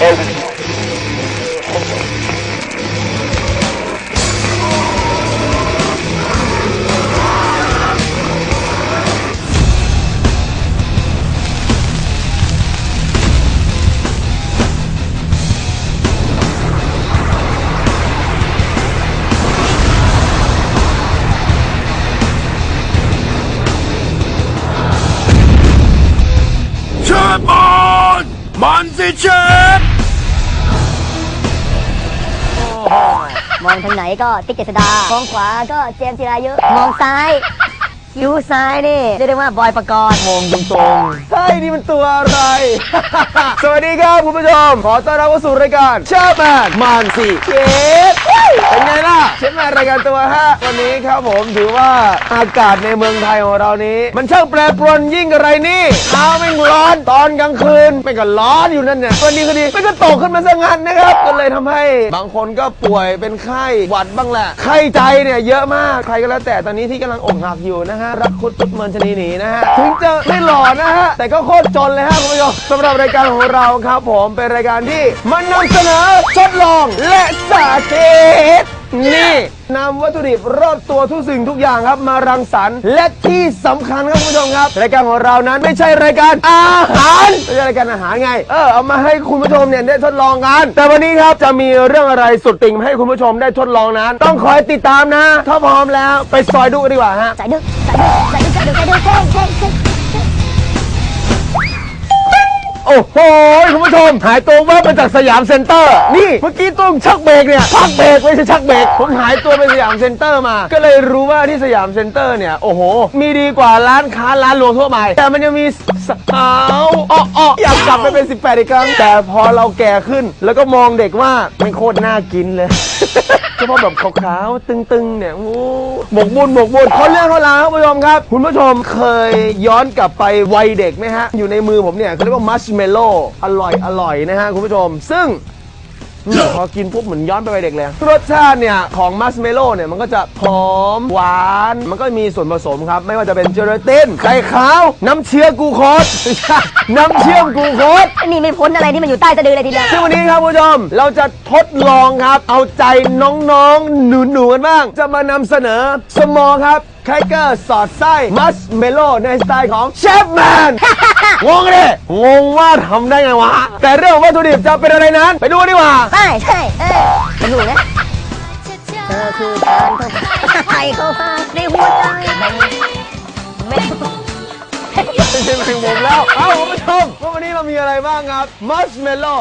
เชฟบอนมัน มองทางไหนก็ติ๊กเจษดามองขวาก็เจมส์จิรายุ มองซ้าย คิ้วซ้ายนี่เรียกได้ว่าบอยประกรณ์มองตรงๆเฮ้ยนี่มันตัวอะไร สวัสดีครับคุณผู้ชม ขอต้อนรับเข้าสู่รายการเชฟแมนมันสิเชฟเป็นไงล่ะเชฟแมนรายการตัวฮะวันนี้ครับผมถือว่าอากาศในเมืองไทยของเรานี้ มันช่างแปรปรวนยิ่งอะไรนี่เช้าไม่งร้อนตอนกลางคืนไม่ก็ร้อนอยู่นั่นเนี่ยวันนี้ก็ดีไม่ก็ตกขึ้นมาซะงั้นนะครับก็เลยทำให้บางคนก็ป่วยเป็นไข้หวัดบ้างแหละไข้ใจเนี่ยเยอะมากใครก็แล้วแต่ตอนนี้ที่กำลังอกหักอยู่นะฮะ รักคุดตุ๊ดเมินชนีหนีนะฮะ ถึงจะไม่หล่อนะฮะ แต่ก็โคตรจนเลยฮะคุณผู้ชมสำหรับรายการของเราครับผมเป็นรายการที่มันนำเสนอทดลองและสาธิต นี่นำวัตถุดิบรอบตัวทุกสิ่งทุกอย่างครับมารังสรรค์และที่สำคัญครับคุณผู้ชมครับรายการของเรานั้นไม่ใช่รายการอาหารไม่ใช่รายการอาหารไงเออเอามาให้คุณผู้ชมเนี่ยได้ทดลองกันแต่วันนี้ครับจะมีเรื่องอะไรสุดติ่งมาให้คุณผู้ชมได้ทดลองนั้น ต้องคอยติดตามนะ ถ้าพร้อมแล้วไปซอยดูกันดีกว่าฮะ ใส่ดึกใส่ดึกใส่ดึกใส่ดึกใส่ดึกเท่งเท่งเท่ง โอ้โหคุณผู้ชมหายตัวแวบมาจากสยามเซ็นเตอร์ นี่เมื่อกี้ต้องชักเบรกเนี่ยชักเบรกไม่ใช่ชักเบรกผมหายตัวไปสยามเซ็นเตอร์มา ก็เลยรู้ว่าที่สยามเซ็นเตอร์เนี่ยโอ้โห มีดีกว่าร้านค้าร้านรวงทั่วไปแต่มันยังมีสาวอ้ออ้ออยากกลับไปเป็น 18 อีกครั้ง แต่พอเราแก่ขึ้น แล้วก็มองเด็กว่าไม่โคตรน่ากินเลยเฉพาะแบบขาวๆตึงๆเนี่ยโอ้หมกบุญหมกบุญเขาเรื่องเขาลาวคุณผู้ชมครับ คุณผู้ชมเคยย้อนกลับไปวัยเด็กไหมฮะอยู่ในมือผมเนี่ยเขาเรียกว่ามัชเมลโล่อร่อยอร่อยนะฮะคุณผู้ชม ซึ่งอืมพอกินปุ๊บเหมือนย้อนไปวัยเด็กเลย รสชาติเนี่ย ของมัสเมโล่เนี่ย มันก็จะหอม หวาน มันก็มีส่วนผสมครับ ไม่ว่าจะเป็นเจลาตินไข่ขาว น้ำเชื่อมกลูโคสไม่ใช่น้ำเชื่อมกลูโคสนี่ไม่พ้นอะไรที่มันอยู่ใต้สะดือเลยทีเดียว ซึ่งวันนี้ครับคุณผู้ชมเราจะทดลองครับ เอาใจน้องๆ หนูๆกันบ้าง จะมานำเสนอสมอครับแครกเกอร์สอดไส้มัสเมโล่ในสไตล์ของเชฟแมน งงเลยงงว่าทำได้ไงวะ แต่เรื่องวัตถุดิบจะเป็นอะไรนั้น ไปดูกันดีกว่า ใช่ใช่เออมันถูกนะเธอคือการเข้าไปเข้ามาในหัวใจไม่ไม่ไม่ใช่เพลงผมแล้ว เอ้าคุณผู้ชมว่าวันนี้เรามีอะไรบ้างครับมัสเมโล่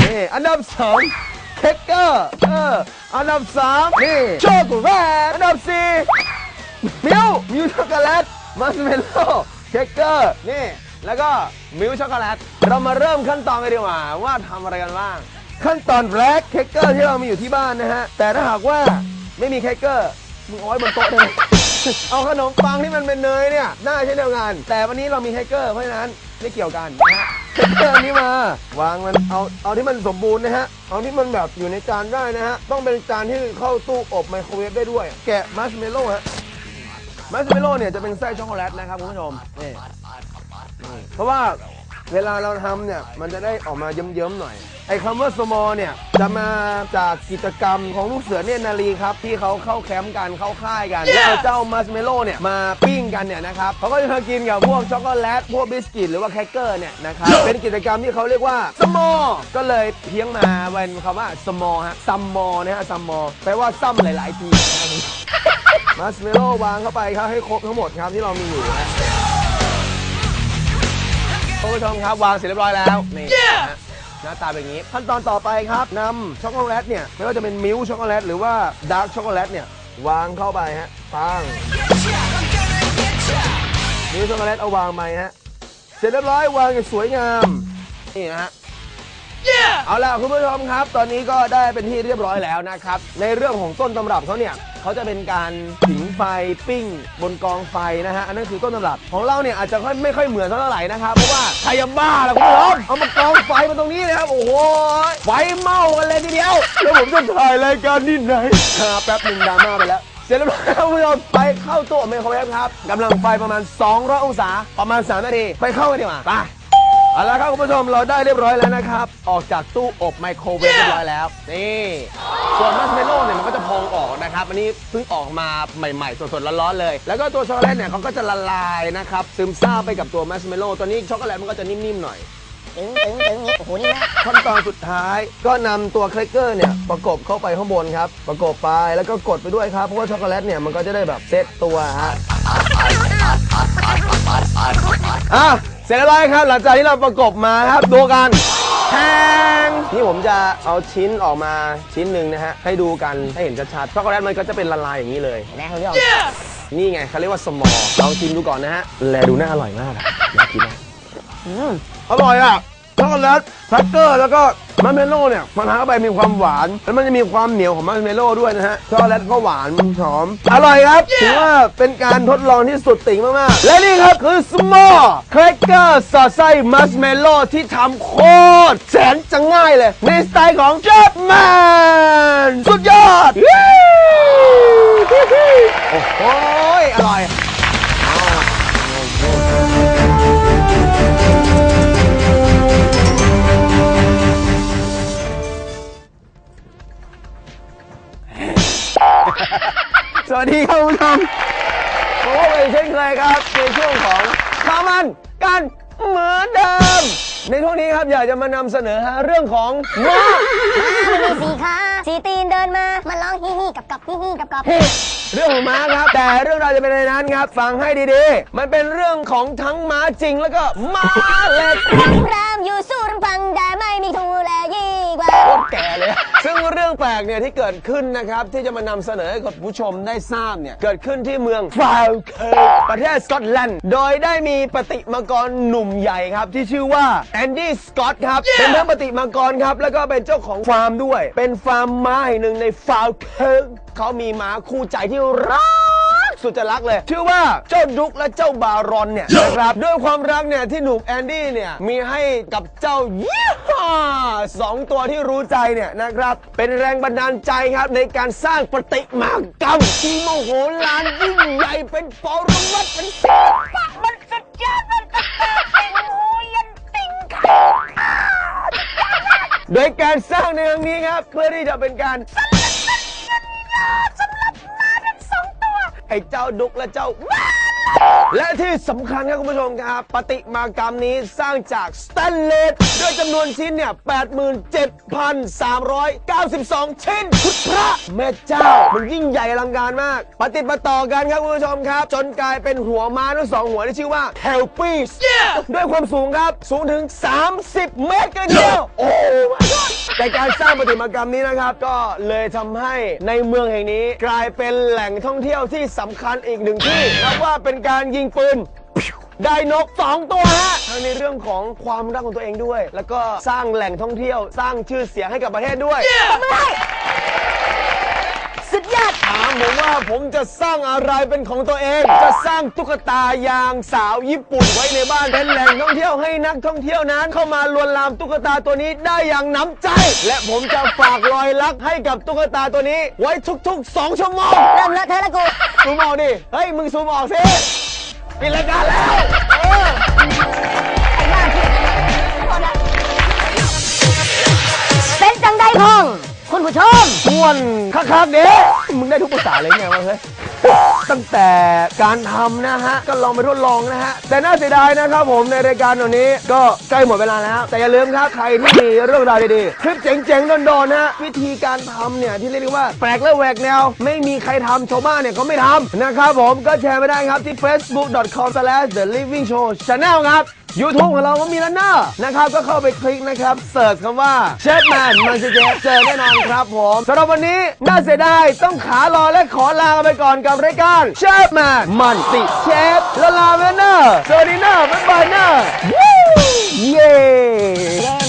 นี่อันดับสองเค้กเกอร์เอออันดับสามนี่ช็อกโกแลตอันดับสี่ มิลช็อกโกแลตมัสเมโล่เค้กเกอร์นี่ แล้วก็มิลช็อกโกแลตเรามาเริ่มขั้นตอนกันดีกว่าว่าทำอะไรกันบ้าง ขั้นตอนแรกเค้กเกอร์ที่เรามีอยู่ที่บ้านนะฮะ แต่ถ้าหากว่าไม่มีเค้กเกอร์มึงเอาไว้บนโต๊ะได้ไหมเอาขนมปังที่มันเป็นเนยเนี่ยได้เช่เดียวกัน แต่วันนี้เรามีเค้กเกอร์เพราะฉะนั้นไม่เกี่ยวกันนะฮะเค้กเกอร์อันนี้มาวางมันเอาเอาที่มันสมบูรณ์นะฮะเอาที่มันแบบอยู่ในจานได้นะฮะต้องเป็นจานที่เข้าตู้อบไมโครเวฟได้ด้วย แกะมัชเมลโล่ฮะ มัชเมลโล่เนี่ยจะเป็นไส้ช็อกโกแลตนะครับคุณผู้ชมนี่นี่เพราะว่าเวลาเราทำเนี่ยมันจะได้ออกมาเยิ้มๆหน่อย ไอ้คำว่าสมอเนี่ยจะมาจากกิจกรรมของลูกเสือเนตรนารีครับ ที่เขาเข้าแคมป์กันเข้าค่ายกันแล้วเอาเจ้ามัสเมโล่เนี่ยมาปิ้งกันเนี่ยนะครับเขาก็จะมากินกับพวกช็อกโกแลตพวกบิสกิตหรือว่าแครกเกอร์เนี่ยนะครับเป็นกิจกรรมที่เขาเรียกว่าสมอก็เลยเพียงมาเป็นคำว่าสมอฮะซัมมอนะฮะซัมมอแปลว่าซ้ำหลาย ๆ ทีนะครับ มัสเมโล่วางเข้าไปครับให้ครบทั้งหมดครับที่เรามีอยู่นะคุณผู้ชมครับวางเสร็จเรียบร้อยแล้วนี่นะฮะหน้าตาเป็นอย่างนี้ ขั้นตอนต่อไปครับนำช็อกโกแลตเนี่ยไม่ว่าจะเป็นมิลค์ช็อกโกแลตหรือว่าดาร์กช็อกโกแลตเนี่ยวางเข้าไปฮะปังมิลค์ช็อกโกแลตเอาวางไปฮะเสร็จเรียบร้อยวางอย่างสวยงามนี่นะฮะ เอาล่ะคุณผู้ชมครับ ตอนนี้ก็ได้เป็นที่เรียบร้อยแล้วนะครับ ในเรื่องของต้นตำรับเขาเนี่ย เขาจะเป็นการผิงไฟปิ้ง บนกองไฟนะฮะ อันนั้นคือต้นตำรับ ของเราเนี่ยอาจจะค่อยไม่ค่อยเหมือนเท่าไหร่นะครับ เพราะว่าใครจะบ้าล่ะคุณผู้ชมเอามากองไฟมาตรงนี้เลยครับ โอ้โห ไฟไหม้กันเลยทีเดียว แล้วผมจะถ่ายรายการที่ไหนอ่าแป๊บหนึ่งดราม่าไปแล้ว เสร็จแล้วครับคุณผู้ชมไปเข้าตู้ไมโครเวฟครับกำลังไฟประมาณ 200 องศา ประมาณ 3 นาที ไปเข้ากันดีกว่าไป เอาละครับคุณผู้ชมเราได้เรียบร้อยแล้วนะครับ ออกจากตู้อบไมโครเวฟเรียบร้อยแล้ว นี่ส่วนมัสเมโล่เนี่ยมันก็จะพองออกนะครับ อันนี้เพิ่งออกมาใหม่ๆ สดๆร้อนๆเลย แล้วก็ตัวช็อกโกแลตเนี่ยเขาก็จะละลายนะครับ ซึมซาบไปกับตัวมัสเมโล่ตัวนี้ช็อกโกแลตมันก็จะนิ่มๆหน่อยตึงตึงตึงนี่โอ้โหนี่นะขั้นตอนสุดท้ายก็นำตัวเครกเกอร์เนี่ยประกบเข้าไปข้างบนครับ ประกบไปแล้วก็กดไปด้วยครับ เพราะว่าช็อกโกแลตเนี่ยมันก็จะได้แบบเซตตัวฮะอะเสร็จแล้วครับ หลังจากที่เราประกบมาครับดูกันแทงนี่ผมจะเอาชิ้นออกมาชิ้นหนึ่งนะฮะ ให้ดูกันให้เห็นชัดๆช็อกโกแลตมันก็จะเป็นละลายอย่างนี้เลยเห็นไหมคุณผู้ชมนี่ไงเขาเรียกว่าสมอลลองชิมดูก่อนนะฮะ แลดูน่าอร่อยมากอะอยากกินนะอืมอร่อยอะ ช็อกโกแลตแครกเกอร์แล้วก็มัสเมโล่เนี่ยมันทานเข้าไปมีความหวาน แล้วมันจะมีความเหนียวของมัสเมโล่ด้วยนะฮะช็อกโกแลตก็หวานหอม อร่อยครับถือว่าเป็นการทดลองที่สุดติ่งมากๆ และนี่ครับคือสมอลแครกเกอร์สอดไส้มัสเมโล่ที่ทำโคตรแสนจะง่ายเลย ในสไตล์ของเจฟแมนสุดยอด โอ้โหอร่อย วัสดีครับคุณผู้ชมพบกันอีกเช่นเคยครับในช่วงของข้าวมันกันเหมือนเดิม ในช่วงนี้ครับอยากจะมานำเสนอฮะเรื่องของม้ามันมีสีขาสีตีนเดินมามันร้องฮิฮิกับกับฮิฮิกับกับเรื่องของม้าครับ แต่เรื่องราวจะเป็นในนั้นครับ ฟังให้ดีๆ มันเป็นเรื่องของทั้งม้าจริงแล้วก็ม้าเหล็กรามอยู่สู้รำพังแต่ไม่มีทูแล ยิ่งกว่าโคตรแก่เลย ซึ่งเรื่องแปลกเนี่ยที่เกิดขึ้นนะครับ ที่จะมานำเสนอให้กับผู้ชมได้ทราบเนี่ย เกิดขึ้นที่เมืองฟาวเคิร์ประเทศสกอตแลนด์ โดยได้มีปฏิมากรหนุ่มใหญ่ครับ ที่ชื่อว่าแอนดี้สกอตครับ เป็นทั้งปฏิมากรครับ แล้วก็เป็นเจ้าของฟาร์มด้วย เป็นฟาร์มม้าแห่งหนึ่งในฟาวเคิร์เขามีม้าคู่ใจที่รัก สุดจะรักเลย ชื่อว่าเจ้าดุกและเจ้าบารอนเนี่ยนะครับด้วยความรักเนี่ยที่หนุ่มแอนดี้เนี่ยมีให้กับเจ้ายี่ห้าสองตัวที่รู้ใจเนี่ยนะครับ เป็นแรงบันดาลใจครับในการสร้างประติมากรรมที่โมโหลานยิ่งใหญ่เป็นปรมัตถ์เป็นศิลปะมันสุดยอดมันสุดยอดเป็นหูยันติงขาโดยการสร้างในครั้งนี้ครับ เพื่อที่จะเป็นการ ไอ้เจ้าดุกและเจ้า และที่สำคัญครับคุณผู้ชมครับปฏิมากรรมนี้สร้างจากสแตนเลสด้วยจำนวนชิ้นเนี่ย 87,392 ชิ้นพุทธพระแม่เจ้า มันยิ่งใหญ่อลังการมาก ปฏิดประต่อกันครับคุณผู้ชมครับ จนกลายเป็นหัวม้าทั้งสองหัวที่ชื่อว่าแคลปีสด้วยความสูงครับ สูงถึง 30 เมตรกันเดียวโอ้ my god แต่การสร้างปฏิมากรรมนี้นะครับ ก็เลยทำให้ในเมืองแห่งนี้ กลายเป็นแหล่งท่องเที่ยวที่สำคัญอีกหนึ่งที่นับว่าเป็นการยิงปืน ได้นกสองตัวฮะทั้งในเรื่องของความรักของตัวเองด้วย แล้วก็สร้างแหล่งท่องเที่ยว สร้างชื่อเสียงให้กับประเทศด้วยสุดยอด ถามผมว่าผมจะสร้างอะไรเป็นของตัวเอง จะสร้างตุ๊กตายางสาวญี่ปุ่นไว้ในบ้านเป็นแหล่งท่องเที่ยวให้นักท่องเที่ยวนั้น เข้ามาลวนลามตุ๊กตาตัวนี้ได้อย่างน้ำใจ และผมจะฝากรอยรักให้กับตุ๊กตาตัวนี้ ไว้ทุกๆ 2 ชั่วโมงเริ่มเลอะเทอะแล้วกู ซูมออกดิ เฮ้ย มึงซูมออกสิ ปิดรายการแล้ว เออไอ้บ้าที่โทษนะเป็นจังได้พอง คุณผู้ชมม่วนคักๆเด้มึงได้ทุกภาษาเลยไงวะเฮ้ย ตั้งแต่การทำนะฮะ ก็ลองไปทดลองนะฮะ แต่น่าเสียดายนะครับผมในรายการวันนี้ก็ใกล้หมดเวลาแล้ว แต่อย่าลืมครับใครที่มีเรื่องราวดีๆ คลิปเจ๋งๆโดนๆนะฮะ วิธีการทำเนี่ยที่เรียกได้ว่าแปลกและแหวกแนว ไม่มีใครทำชาวบ้านเนี่ยเขาไม่ทำนะครับผมก็แชร์ไปได้ครับที่ facebook.com/thelivingshowchannel ครับ YouTube ของเราก็มีแล้วเนอะนะครับ ก็เข้าไปคลิกนะครับเสิร์ชคำว่าเชฟแมนมันจะเจอแน่นอนครับผมสำหรับวันนี้น่าเสียดายต้องขาลอและขอลาไปก่อนกับรายการเชฟแมนมันติเชฟละลาเวเนอร์สวัสดีเนอะบ๊ายบายเนอร์วู้เย้เย้